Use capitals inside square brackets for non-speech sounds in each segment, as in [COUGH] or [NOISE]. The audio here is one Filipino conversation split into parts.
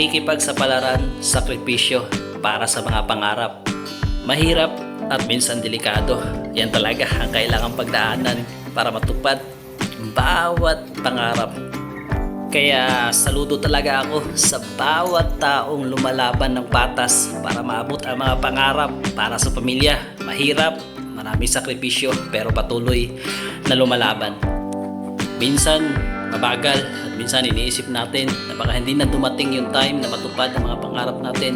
Pakikipagsapalaran, sakripisyo para sa mga pangarap. Mahirap at minsan delikado. Yan talaga ang kailangang pagdaanan para matupad bawat pangarap. Kaya saludo talaga ako sa bawat taong lumalaban ng patas para maabot ang mga pangarap para sa pamilya. Mahirap, maraming sakripisyo pero patuloy na lumalaban. Minsan mabagal minsan iniisip natin na baka hindi na dumating yung time na matupad ang mga pangarap natin.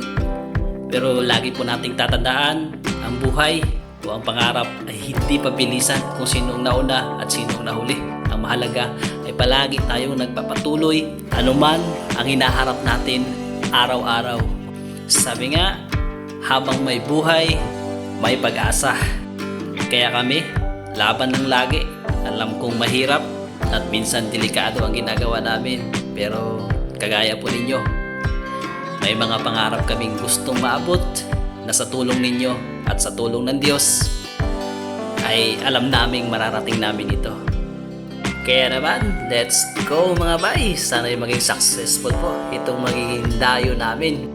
Pero lagi po nating tatandaan ang buhay o ang pangarap ay hindi pabilisan kung sinong nauna at sinong nahuli. Ang mahalaga ay palagi tayong nagpapatuloy anuman ang hinaharap natin araw-araw. Sabi nga, habang may buhay, may pag-asa. Kaya kami, laban ng lagi. Alam kong mahirap at minsan delikado ang ginagawa namin. Pero kagaya po ninyo, may mga pangarap kaming gustong maabot na sa tulong ninyo at sa tulong ng Diyos ay alam naming mararating namin ito. Kaya naman, let's go mga bay! Sana ay maging successful po itong magiging dayo namin.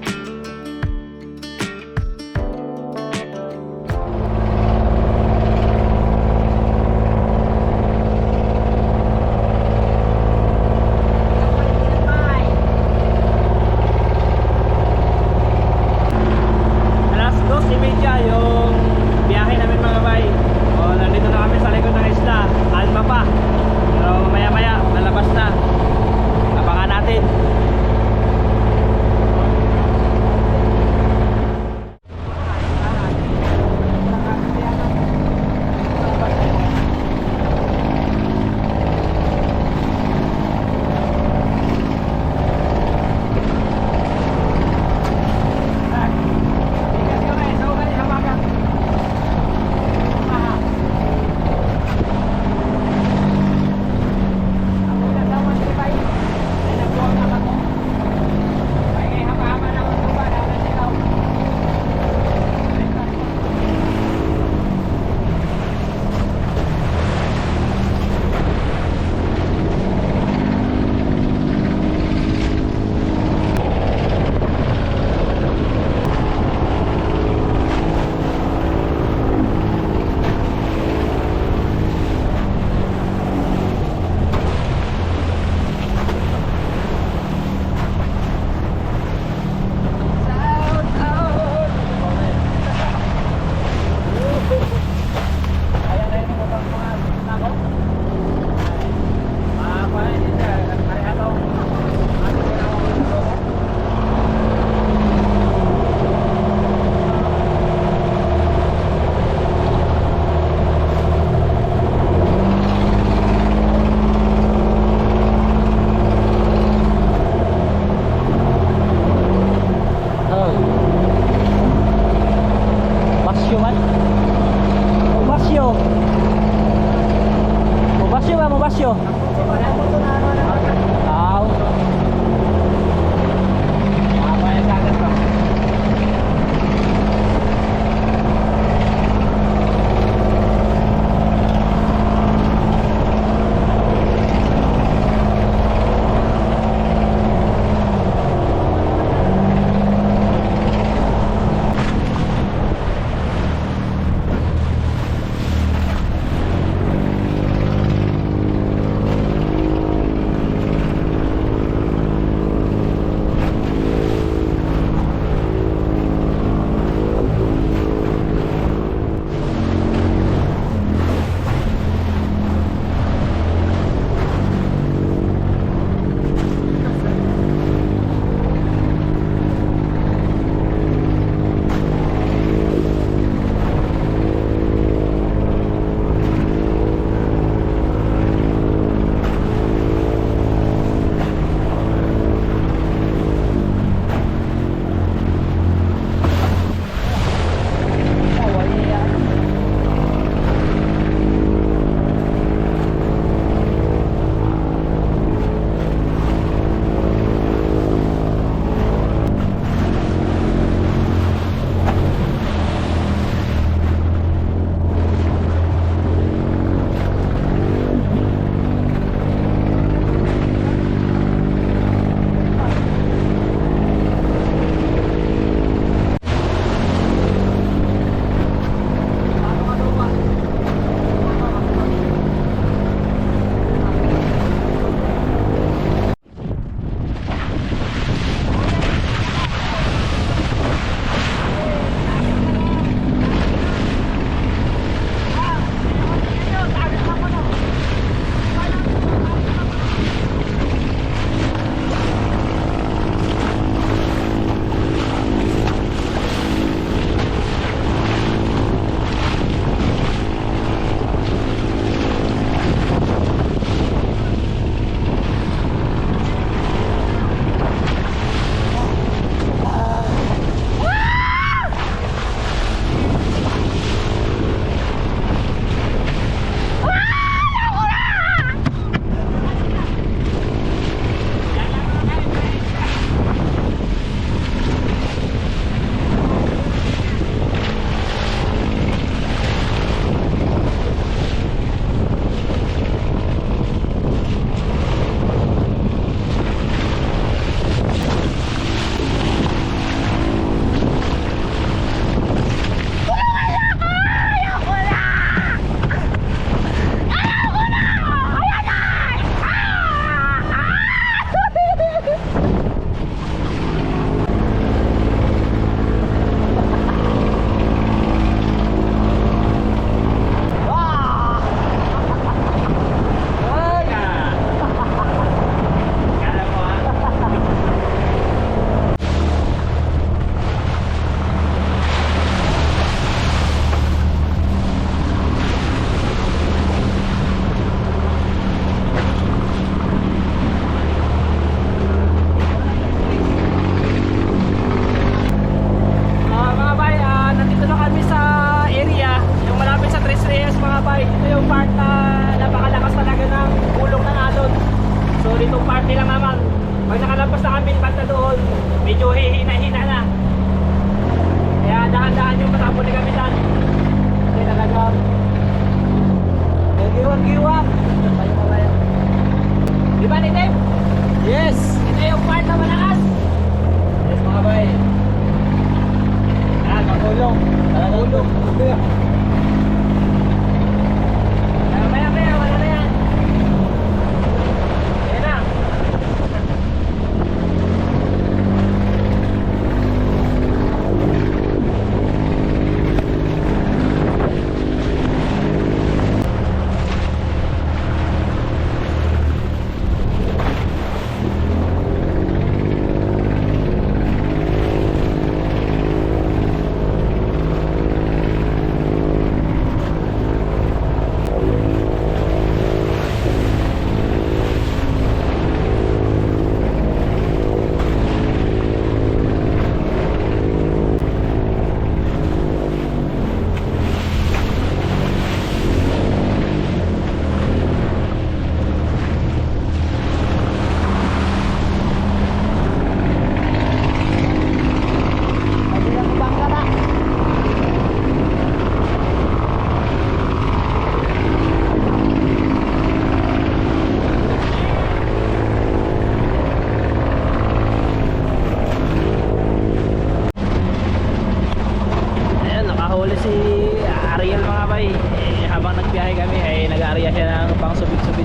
biyahe kami ay nag-aarya siya ng pang subit-subit.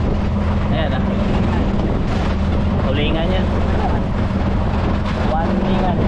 Ayan ah. Ulingan niya. One lingan.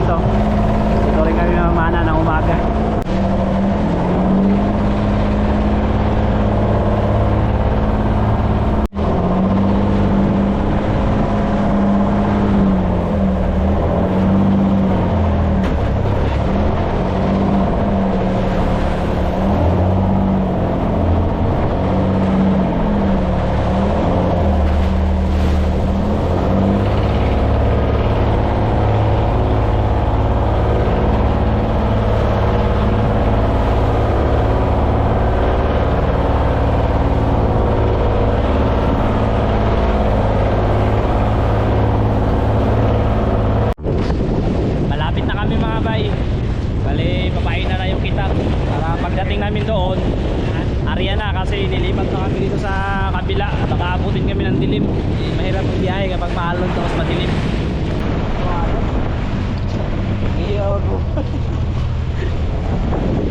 Dito. Dito rin kami mamana ng umaga. Malapit na kami mga bay. Bali, babae na na yung kitab. Para pagdating namin doon, area na kasi nilipat na kami dito sa kabila. Baka abutin kami ng dilim. Mahirap ang biyahe kapag maalon tapos madilim. Iyaw ko. [LAUGHS]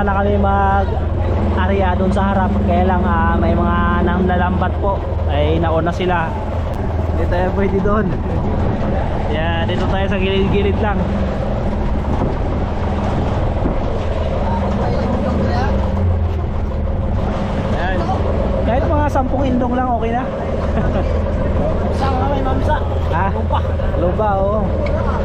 sana kami mag area doon sa harap. Kaya lang ah, may mga namlalambat po. Ay nauna sila. Hindi tayo pwede doon. Yeah, dito tayo sa gilid-gilid lang. Yan. Kahit mga sampung indong lang okay na. Saan ka may mamsa? Ha? Lupa. Lupa, oo. Eh.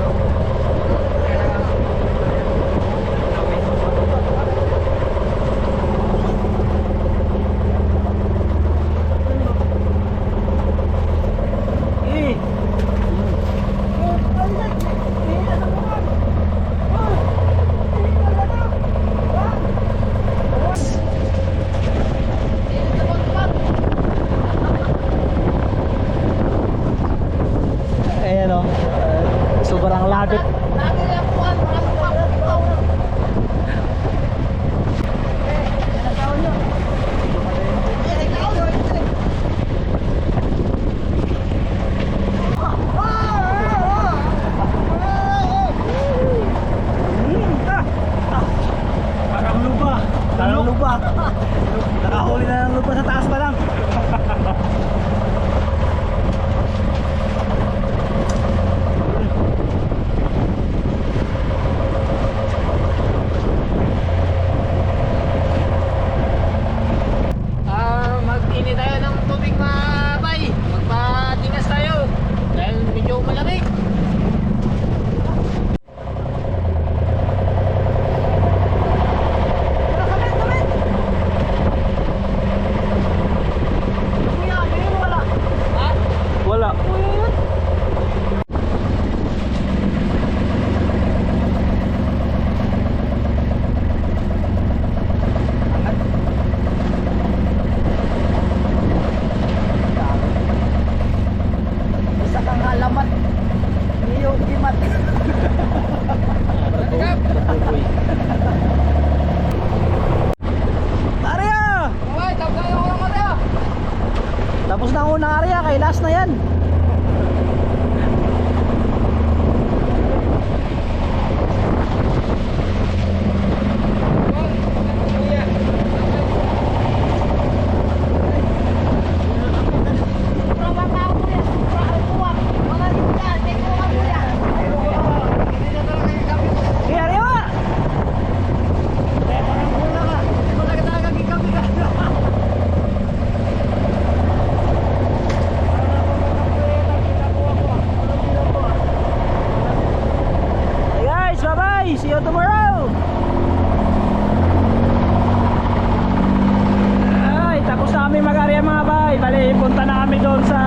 Punta na kami doon sa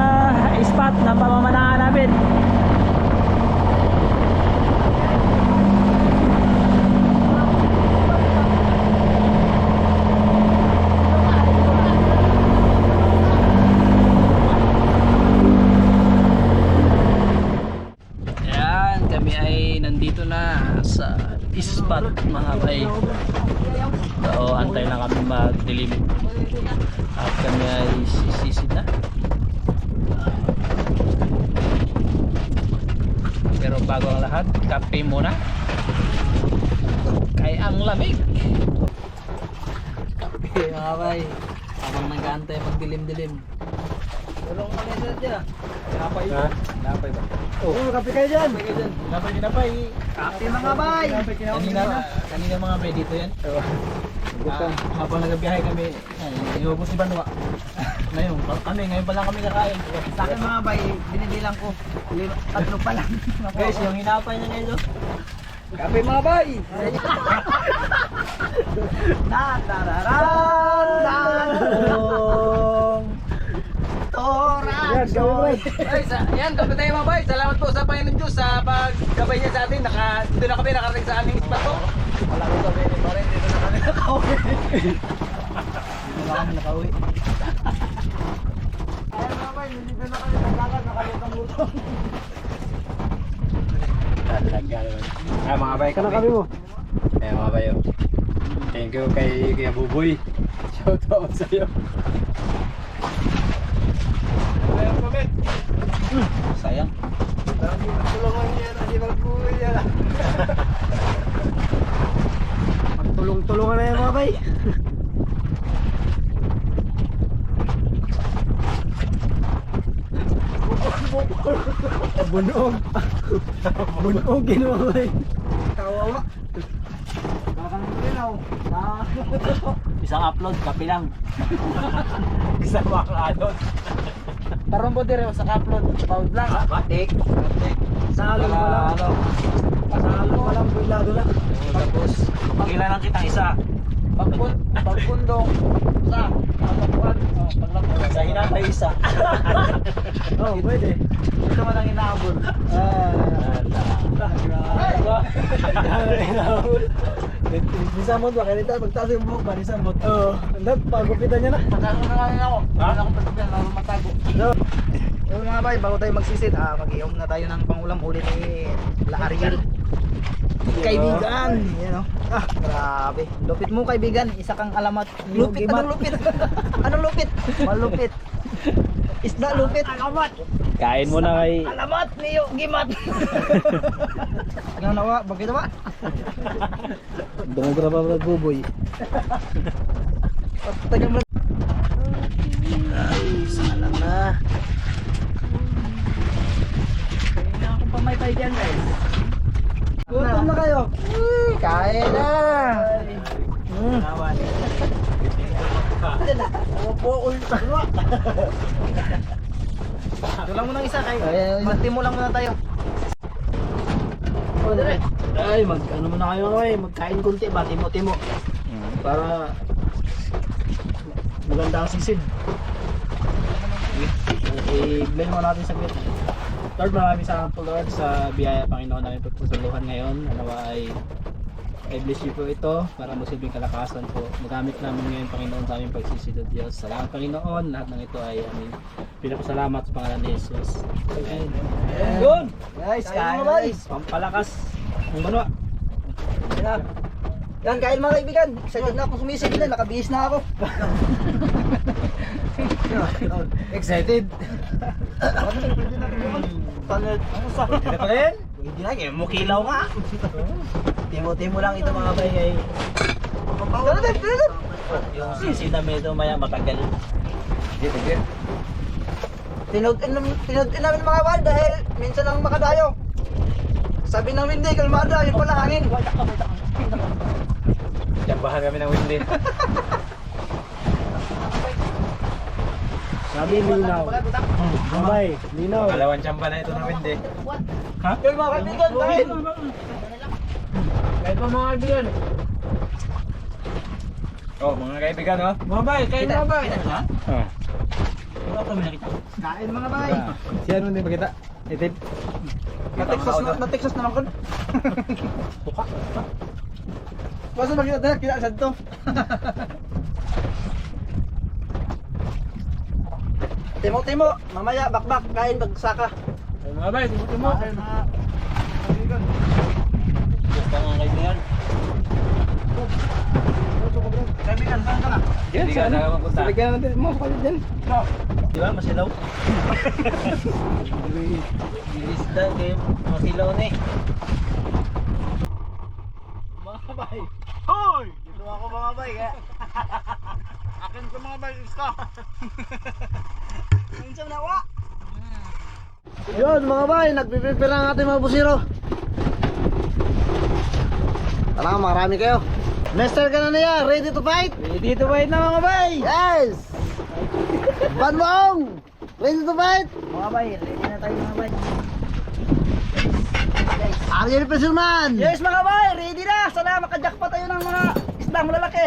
spot na pamamanaan namin. Yan, kami ay nandito na sa spot mga bay. So, antay na kami mag-dilim. At kami ay sisisid na. Pero bago ang lahat, kape muna. Kay ang lamig. Kape mga bay. Habang nag-aantay magdilim-dilim. Tulong ka nila dyan. Napay Ha? Napay ba? Oh, kape kayo dyan. Napay ka dyan. Napay, napay. Kape mga bay. Kanina, kanina mga bay dito yan. Ah, habang nagbiyahe kami, inubos ni Banwa. [LAUGHS] ngayon, kami, ngayon pa lang kami kakain. Sa akin mga bay, binibilang ko. Tatlo pa lang. [LAUGHS] Guys, yung hinapay niya ngayon. oh. Kape mga bay. [LAUGHS] Na tararan dan. Mo, bay. Ay, sa, yan, kape tayo mga bay. Salamat po sa Panginoon Diyos sa paggabay niya sa atin. Naka, dito na kami nakarating sa aming spot po. Wala ko kami ni Pare, dito na kami nakauwi. Wala kami nakauwi. Ayun mga bay, hindi na kami naglakad, nakalutang lutong. Ah, mga bay, kami. kami mo. Eh, mga bayo. Thank you kay Kuya Buboy. Shout out sa iyo. Ayun kami. Sayang. Tulungan niya na, di magbuhay niya na. Na yan mga bay. Bunog. Bunog ginawa. Kawawa. Baka nang tulilaw. Isang upload, kape lang. [LAUGHS] Isang makakadot. Tarong po dire sa upload. Paud lang. Batik. Salo pa lang. Ano? Salo pa lang. Bilado lang. Tapos, pagilan lang kitang isa. Pagpun, pagpundong. Sa. Paglapuan. Oh, paglapuan. Sa hinapay isa. [LAUGHS] Oh, pwede. Ito man ang inaabol. Ah. Nisamot ba? Kanita magtaas yung buhok ba? Nisamot. Oo. Andap, pagupitan niya na. Matago na ngayon ako. Wala akong pagkakas, lalo matago. Yung mga bay, bago tayo magsisit, ah, mag-iom na tayo ng pangulam ulit ni La Ariel. Kaibigan, yan o. Ah, grabe. Lupit mo kaibigan, isa kang alamat. Lupit, anong lupit? [LAUGHS] anong lupit? Malupit. [LAUGHS] Isda lupit. Alamat. Kain mo na kay... Alamat niyo, gimat. [LAUGHS] ano nawa, bakit nawa? [LAUGHS] Dumugra pa magbuboy. Tagal mo. Sana na. Kaya ako pa may tayo dyan guys. Gutom na kayo. Uy, kain na. Mm. Ito lang muna isa kay. Ay, magtimo lang muna tayo. Oh, dire. Ay, mag ano muna kayo ay magkain konti ba timo-timo. Para maganda ang sisid. I-blend mo natin saglit. Lord, maraming salamat po Lord sa biyaya Panginoon namin pagpusuluhan ngayon. Ano ay I bless you po ito para masilbing kalakasan po. Magamit namin ngayon Panginoon sa aming pagsisidod Diyos. Salamat Panginoon. Lahat ng ito ay aming pinapasalamat sa pangalan ni Jesus. Amen. Yun! Guys, Kain mo na guys. Pampalakas. Ang banwa. Yan na. Yan, kain mga kaibigan. Excited na ako sumisid na. Nakabihis na ako. [LAUGHS] Excited. Tanod. Ano sa? Ano pa rin? Hindi na, mukilaw nga. [LAUGHS] Timo-timo lang ito mga bay. Bagay. Tanod, tanod. Yung sisi na medyo maya matagal. Tinod-in tinod-in namin mga bay dahil minsan lang makadayo. Sabi ng hindi, kalmada, yun pala hangin. Jambahan kami ng windy. [LAUGHS] Sabi linaw. Mamay, linaw. Pangalawan chamba na ito ng windy. Ha? Mga kaibigan, kain. Po mga kaibigan. Oh, mga kaibigan, oh. Mga bay, kain Kita, mga bay. kita. Oh. Wala kami nakita. Kain mga bay. Si ano hindi makita? Itip. Na-Texas na, na-Texas naman ko. Basta makita dala, kita sa to. Timo, timo. Mamaya, bakbak, kain, bagsaka. Ay, mga bay, simutin mo. Kain, mga. Gusto mga kaibigan. Kaibigan, saan ka na? Hindi ka na mapunta. Lagyan natin mo, kayo dyan. Di ba? Masilaw. Bilis daw kayo. Masilaw na eh. Mga bay. Hoy! Dito ako mga bay, kaya. [LAUGHS] Akin ko mga bay, iska. [LAUGHS] Minsan nawa. Yun mga bay, nagpiprepare ang ating mga busiro. Tara, marami kayo. Master ka na niya, ready to fight? Ready to fight na mga bay! Yes! Banwong! Ready to fight? Mga bay, ready na tayo mga bay. Ariel Pesilman! Yes mga bay, ready na! Sana makajakpa tayo ng mga isdang malalaki.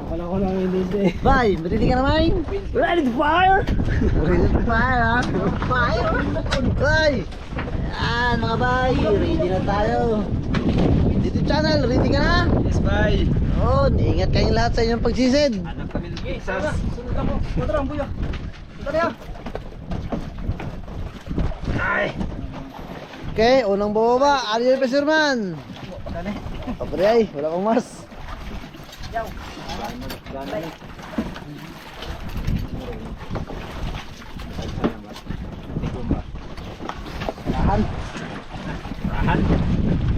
Akala ko lang hindi eh. Bay, ready ka na bay? Ready to fire! Ready to fire ha? Fire! Bay! Yan mga bay, ready na tayo. Dito channel, ready ka na? Yes, bay! Oo, ingat kayong lahat sa inyong pagsisid. Anak kami ng Kisas. Sunod ako. Madara ang buya. Madara yan. Ay. Okay, unang bumaba, Ariel Peserman. Kapre ay, wala kang mas. Rahan. Rahan. Ah,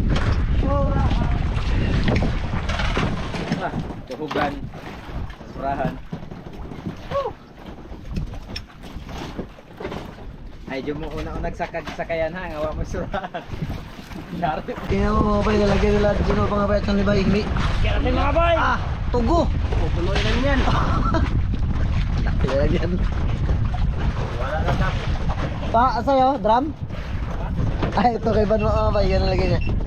tuhugan. Surahan. Ay, di mo una-unag sakag sakayan ha, ngawa mo surahan. Dari. [LAUGHS] Tingnan mo mga bay, lalagyan nila dito mga bay at ng libay higmi. Kaya mga bay! Ah, tugo. Pupunuin namin yan. [LAUGHS] Lalagyan. Wala na na. Pa, sa'yo, drum? Ay, ito kay mga bay, yan nalagyan niya.